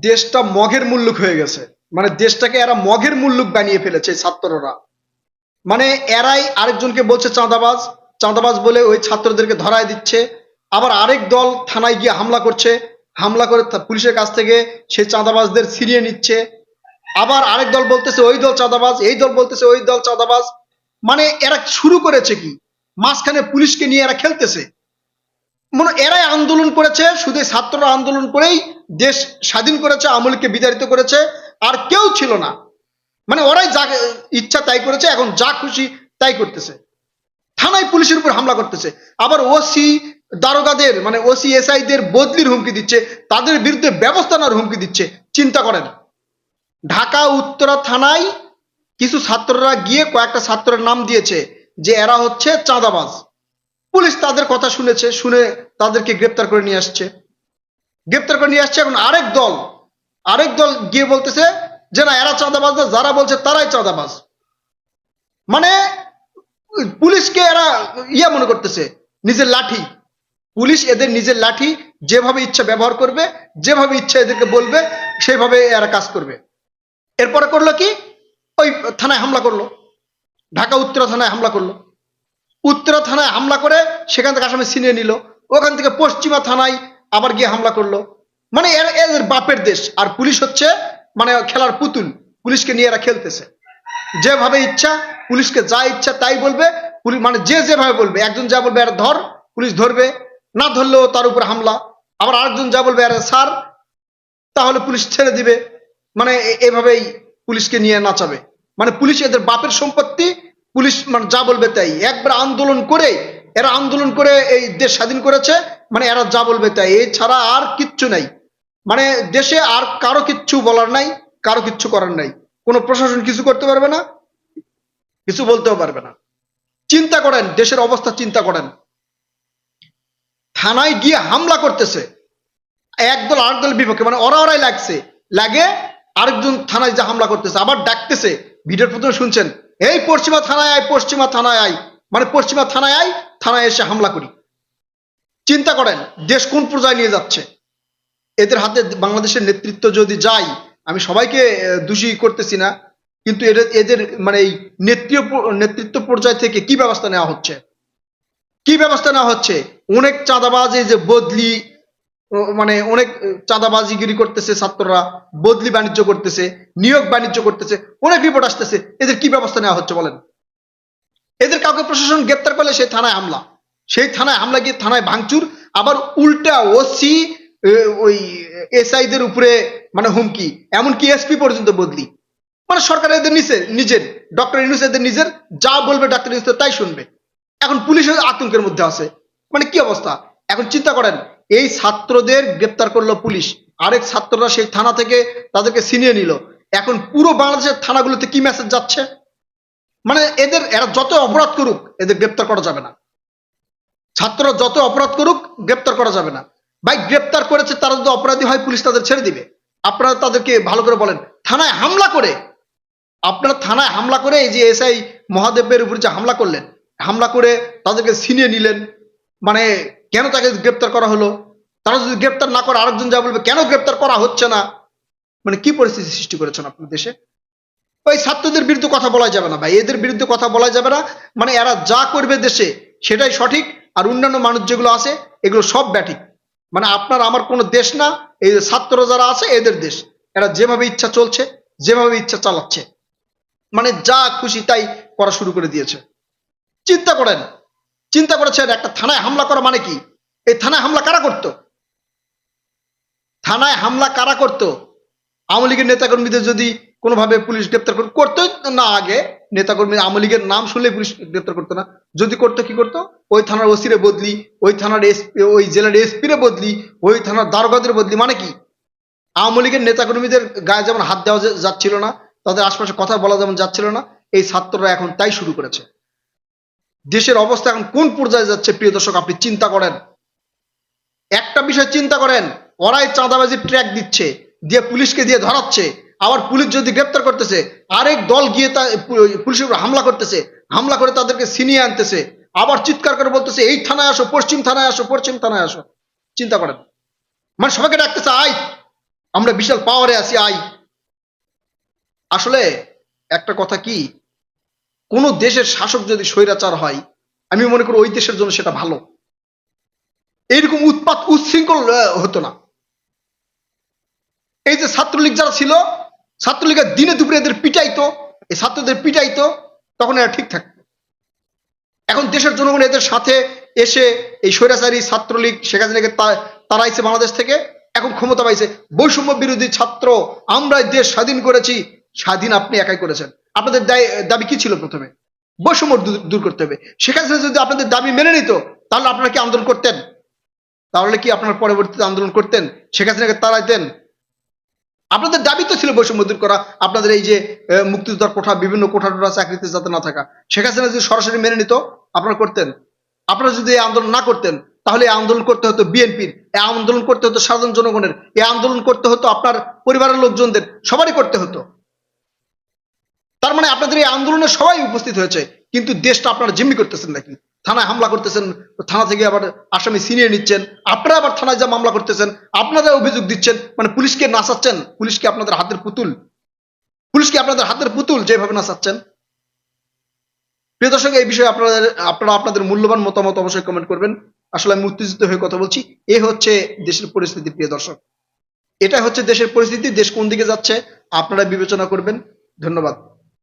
দেশটা মগের মুল্লুক হয়ে গেছে। মানে দেশটাকে এরা মগের মুল্লুক বানিয়ে ফেলেছে ছাত্ররা। মানে এরাই আরেকজনকে বলছে চাঁদাবাজ চাঁদাবাজ বলে ওই ছাত্রদেরকে ধরায় দিচ্ছে। আবার আরেক দল থানায় গিয়ে হামলা করছে। হামলা করে পুলিশের কাছ থেকে সেই চাঁদাবাজদের ছিনিয়ে নিচ্ছে। আবার আরেক দল বলতেছে, ওই দল চাঁদাবাজ, এই দল বলতেছে, ওই দল চাঁদাবাজ। মানে এরা শুরু করেছে কি? মাঝখানে পুলিশকে নিয়ে এরা খেলতেছে। মনে এরাই আন্দোলন করেছে, শুধু ছাত্ররা আন্দোলন করেই দেশ স্বাধীন করেছে, আমলকে বিতাড়িত করেছে, আর কেউ ছিল না। মানে ওরাই যা ইচ্ছা তাই করেছে, এখন যা খুশি তাই করতেছে। থানায় পুলিশের উপর হামলা করতেছে। আবার ওসি দারোগাদের মানে ওসি এসআইদের বদলির হুমকি দিচ্ছে, তাদের বিরুদ্ধে ব্যবস্থা নেওয়ার হুমকি দিচ্ছে, চিন্তা করেন। ঢাকা, উত্তরা থানায় কিছু ছাত্ররা গিয়ে কয়েকটা ছাত্রের নাম দিয়েছে, যে এরা হচ্ছে চাঁদাবাজ। পুলিশ তাদের কথা শুনেছে, শুনে তাদেরকে গ্রেপ্তার করে নিয়ে আসছে। গ্রেপ্তার করে নিয়ে আসছে। এখন আরেক দল আরেক দল গিয়ে বলতেছে যে না, এরা চাঁদাবাজ না, যারা বলছে তারাই চাঁদাবাজ। মানে পুলিশকে এরা ইয়া মনে করতেছে, নিজের লাঠি। পুলিশ এদের নিজের লাঠি, যেভাবে ইচ্ছা ব্যবহার করবে, যেভাবে ইচ্ছা এদেরকে বলবে, সেইভাবে এরা কাজ করবে। এরপরে করল কি? ওই থানায় হামলা করল। ঢাকা উত্তরা থানায় হামলা করল। উত্তরা থানায় হামলা করে সেখান থেকে আসামে ছিনিয়ে নিল। ওখান থেকে পশ্চিমা থানায় আবার গিয়ে হামলা করল। মানে এদের বাপের দেশ, আর পুলিশ হচ্ছে মানে খেলার পুতুল, পুলিশকে নিয়ে এরা খেলতেছে। যেভাবে ইচ্ছা, পুলিশকে যা ইচ্ছা তাই বলবে মানে যে যেভাবে বলবে, একজন যা বলবে, এরা ধর, পুলিশ ধরবে, না ধরলেও তার উপর হামলা। আবার আরেকজন যা বলবে, এরা সার, তাহলে পুলিশ ছেড়ে দিবে। মানে এভাবেই পুলিশকে নিয়ে নাচাবে। মানে পুলিশ এদের বাপের সম্পত্তি, পুলিশ মানে যা বলবে তাই। একবার আন্দোলন করে, এরা আন্দোলন করে এই দেশ স্বাধীন করেছে মানে এরা যা বলবে তাই। এছাড়া আর কিচ্ছু নাই। মানে দেশে আর কারও কিচ্ছু বলার নাই, কারও কিচ্ছু করার নাই। কোনো প্রশাসন কিছু করতে পারবে না, কিছু বলতেও পারবে না। চিন্তা করেন, দেশের অবস্থা চিন্তা করেন। থানায় গিয়ে হামলা করতেছে। একদল আরেক বিপক্ষে মানে ওরা ওরাই লাগছে। লাগে আরেকজন থানায় যে হামলা করতেছে, আবার ডাকতেছে। ভিডিওর প্রথমে শুনছেন, এই পশ্চিমা থানায় আয়, পশ্চিমা থানায় আয়। মানে পশ্চিমা থানায় আয়, থানায় এসে হামলা করি। চিন্তা করেন, দেশ কোন পর্যায়ে নিয়ে যাচ্ছে? এদের হাতে বাংলাদেশের নেতৃত্ব যদি যায়, আমি সবাইকে দোষী করতেছি না, কিন্তু এদের এদের মানে এই নেতৃত্ব নেতৃত্ব পর্যায় থেকে কি ব্যবস্থা নেওয়া হচ্ছে? কি ব্যবস্থা নেওয়া হচ্ছে? অনেক চাঁদাবাজ যে বদলি মানে অনেক চাঁদাবাজিগিরি করতেছে ছাত্ররা, বদলি বাণিজ্য করতেছে, নিয়োগ বাণিজ্য করতেছে, অনেক রিপোর্ট আসতেছে, এদের কি ব্যবস্থা নেওয়া হচ্ছে বলেন? এদের কাউকে প্রশাসন গ্রেপ্তার করলে সে থানায় হামলা। সেই থানায় হামলা গিয়ে থানায় ভাঙচুর, আবার উল্টা ওসি ওই এসআইদের উপরে মানে হুমকি, এমনকি এসপি পর্যন্ত বদলি। মানে সরকার এদের নিচে, নিজের, ডক্টর ইউনুস এদের নিজের, যা বলবে ডাক্তার ইউনুস তাই শুনবে। এখন পুলিশের আতঙ্কের মধ্যে আছে। মানে কি অবস্থা? এখন চিন্তা করেন, এই ছাত্রদের গ্রেপ্তার করল পুলিশ, আরেক ছাত্ররা সেই থানা থেকে তাদেরকে ছিনিয়ে নিল। এখন পুরো বাংলাদেশের থানাগুলোতে কি মেসেজ যাচ্ছে? মানে এদের, এরা যত অপরাধ করুক, এদের গ্রেপ্তার করা যাবে না। ছাত্ররা যত অপরাধ করুক, গ্রেপ্তার করা যাবে না। ভাই, গ্রেপ্তার করেছে, তারা যদি অপরাধী হয়, পুলিশ তাদের ছেড়ে দিবে। আপনারা তাদেরকে ভালো করে বলেন। থানায় হামলা করে, আপনারা থানায় হামলা করে এই যে এসআই মহাদেবের উপর যে হামলা করলেন, হামলা করে তাদেরকে ছিনিয়ে নিলেন। মানে কেন তাকে গ্রেপ্তার করা হলো? তারা যদি গ্রেপ্তার না করে আরেকজন যা বলবে, কেন গ্রেপ্তার করা হচ্ছে না? মানে কি পরিস্থিতি সৃষ্টি করেছেন আপনার দেশে? ওই ছাত্রদের বিরুদ্ধে কথা বলা যাবে না ভাই। এদের বিরুদ্ধে কথা বলা যাবে না। মানে এরা যা করবে দেশে, সেটাই সঠিক। আর অন্যান্য মানুষ যেগুলো আছে, এগুলো সব ব্যাঠিক মানে আপনার আমার কোনো দেশ না, এই ছাত্র যারা আছে, এদের দেশ। এরা যেভাবে ইচ্ছা চলছে, যেভাবে ইচ্ছা চালাচ্ছে। মানে যা খুশি তাই করা শুরু করে দিয়েছে। চিন্তা করেন, চিন্তা করেছেন একটা থানায় হামলা করা মানে কি? এই থানায় হামলা কারা করতো? থানায় হামলা কারা করতো? আওয়ামী লীগের নেতাকর্মীদের যদি কোনোভাবে পুলিশ গ্রেপ্তার করতো না আগে। নেতাকর্মী আওয়ামী লীগের নাম শুনলে পুলিশ গ্রেপ্তার করতো না। যদি করতো, কি করতো? ওই থানার ওসিরে বদলি, ওই থানার এসপি ওই জেলার এসপিরে বদলি, ওই থানার দারোগাদের বদলি মানে কি? আওয়ামী লীগের নেতাকর্মীদের গায়ে যেমন হাত দেওয়া যাচ্ছিল না, তাদের আশপাশে কথা বলা যেমন যাচ্ছিল না, এই ছাত্ররা এখন তাই শুরু করেছে। দেশের অবস্থা এখন কোন পর্যায়ে যাচ্ছে, প্রিয় দর্শক, আপনি চিন্তা করেন। একটা বিষয় চিন্তা করেন, ওরাই চাঁদাবাজির ট্র্যাক দিচ্ছে, দিয়ে পুলিশকে দিয়ে ধরাচ্ছে। আবার পুলিশ যদি গ্রেপ্তার করতেছে, আরেক দল গিয়ে তা পুলিশের উপর হামলা করতেছে, হামলা করে তাদেরকে ছিনিয়ে আনতেছে, আবার চিৎকার করে বলতেছে, এই থানায় আসো, পশ্চিম থানায় আসো, পশ্চিম থানায় আসো। চিন্তা করেন। মানে সবাইকে ডাকতেছে, আয়, আমরা বিশাল পাওয়ারে আছি আই আসলে একটা কথা কি, কোন দেশের শাসক যদি স্বৈরাচার হয়, আমি মনে করি ওই দেশের জন্য সেটা ভালো। এইরকম উৎপাত উচ্ছৃঙ্খল হতো না। এই যে ছাত্রলীগ যারা ছিল ছাত্রলীগের দিনে দুপুরে এদের পিটাইতো, এই ছাত্রদের পিটাইতো, তখন এরা ঠিক থাকতো। এখন দেশের জনগণ এদের সাথে এসে এই স্বৈরাচারী ছাত্রলীগ, শেখ হাসিনাকে তাড়াইছে বাংলাদেশ থেকে, এখন ক্ষমতা পাইছে। বৈষম্য বিরোধী ছাত্র আমরা দেশ স্বাধীন করেছি, স্বাধীন আপনি একাই করেছেন। আপনাদের দাবি কি ছিল প্রথমে? বৈষম্য দূর- দূর করতে হবে। শেখ হাসিনা যদি আপনাদের দাবি মেনে নিত, তাহলে আপনারা কি আন্দোলন করতেন? তাহলে কি আপনারা পরবর্তীতে আন্দোলন করতেন? শেখ হাসিনাকে তাড়াইতেন? আপনাদের দাবি তো ছিল বৈষম্য দূর করা, আপনাদের এই যে মুক্তিযোদ্ধার কোঠা, বিভিন্ন কোঠা টোঠা চাকরিতে যাতে না থাকা। শেখ হাসিনা যদি সরাসরি মেনে নিত, আপনারা করতেন। আপনারা যদি এই আন্দোলন না করতেন, তাহলে এই আন্দোলন করতে হতো বিএনপির, এই আন্দোলন করতে হতো সাধারণ জনগণের, এই আন্দোলন করতে হতো আপনার পরিবারের লোকজনদের, সবারই করতে হতো। তার মানে আপনাদের এই আন্দোলনে সবাই উপস্থিত হয়েছে, কিন্তু দেশটা আপনারা জিম্মি করতেছেন নাকি? থানায় হামলা করতেছেন, থানা থেকে আবার আসামি ছিনিয়ে নিচ্ছেন, আপনারা আবার থানায় যা মামলা করতেছেন আপনারা অভিযোগ দিচ্ছেন মানে পুলিশকে নাচাচ্ছেন পুলিশকে আপনাদের হাতের পুতুল। পুলিশকে আপনাদের হাতের পুতুল যেভাবে নাচাচ্ছেন প্রিয় দর্শক, এই বিষয়ে আপনাদের, আপনারা আপনাদের মূল্যবান মতামত অবশ্যই কমেন্ট করবেন। আসলে আমি উত্তেজিত হয়ে কথা বলছি। এ হচ্ছে দেশের পরিস্থিতি, প্রিয় দর্শক। এটা হচ্ছে দেশের পরিস্থিতি, দেশ কোন দিকে যাচ্ছে আপনারা বিবেচনা করবেন। ধন্যবাদ।